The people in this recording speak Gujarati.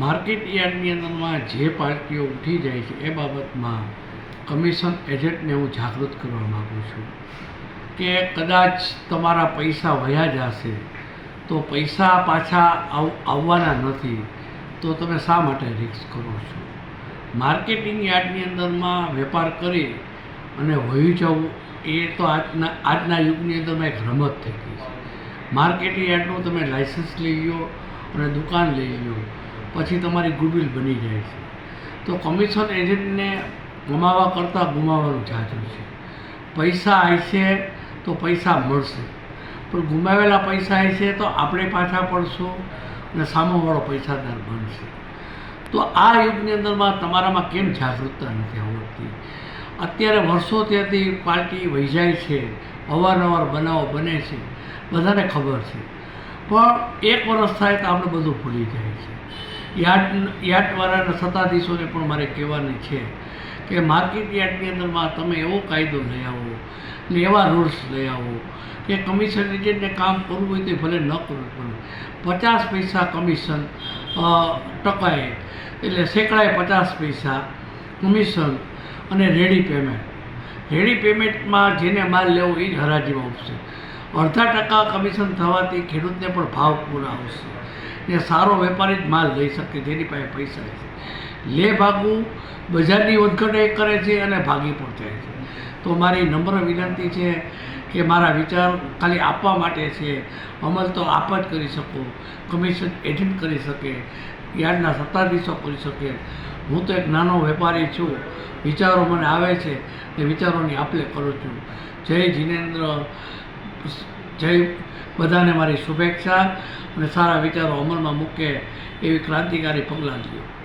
યાર્ડની અંદરમાં જે પાર્ટીઓ ઉઠી જાય છે, એ બાબતમાં કમિશન એજન્ટને હું જાગૃત કરવા માગું છું કે કદાચ તમારા પૈસા વયા જશે, તો પૈસા પાછા આવ, આવવાના નથી, તો તમે શા માટે રિસ્ક કરો છો? માર્કેટિંગ યાર્ડની અંદરમાં વેપાર કરી અને વહી જવું, એ તો આજના આજના યુગની અંદરમાં એક રમત થઈ ગઈ છે. માર્કેટિંગ યાર્ડનું તમે લાઇસન્સ લઈ લો અને દુકાન લઈ લો પછી તમારી ગુડવિલ બની જાય છે. તો કમિશન એજન્ટને ગુમાવા કરતાં ગુમાવવાનું જાજુ છે. પૈસા આવશે તો પૈસા મળશે. પણ ગુમાવેલા પૈસા આવશે તો આપણે પાછા પડશું અને સામેવાળો પૈસાદાર બનશે. તો આ યુગની અંદરમાં તમારામાં કેમ જાગૃતતા નથી આવડતી? અત્યારે વર્ષોથી પાર્ટી વહી છે, અવારનવાર બનાવો બને છે, બધાને ખબર છે. પણ એક વર્ષ થાય તો આપણે બધું ભૂલી જાય છે. યાર્ડ યાર્ડવાળાના સત્તાધીશોને પણ મારે કહેવાની છે કે માર્કેટ યાર્ડની અંદરમાં તમે એવો કાયદો લઈ આવો ને એવા રૂલ્સ લઈ આવો કે કમિશન એજન્ટને કામ કરવું હોય તો ભલે ન કરવું પડે પચાસ પૈસા કમિશન ટકાએ એટલે સેંકડાએ પચાસ પૈસા કમિશન અને રેડી પેમેન્ટ. રેડી પેમેન્ટમાં જેને માલ લેવો એ જ હરાજીમાં ઉપશે અડધા ટકા કમિશન થવાથી ખેડૂતને પણ ભાવ પૂરા આવશે ને સારો વેપારી જ માલ લઈ શકે, જેની પાસે પૈસા છે. લે ભાગવું બજારની વધઘટ એ કરે છે અને ભાગી પણ જાય છે. તો મારી નમ્ર વિનંતી છે કે મારા વિચાર ખાલી આપવા માટે છે. અમલ તો આપ જ કરી શકો, કમિશન એજન્ટ કરી શકે, યાર્ડના સત્તાધીશો કરી શકે. હું તો એક નાનો વેપારી છું. વિચારો મને આવે છે એ વિચારોની આપલે કરું છું. જય જીનેન્દ્ર. જય બધાને મારી શુભેચ્છા અને સારા વિચારો અમલમાં મૂકે એવી ક્રાંતિકારી પગલાં લ્યો.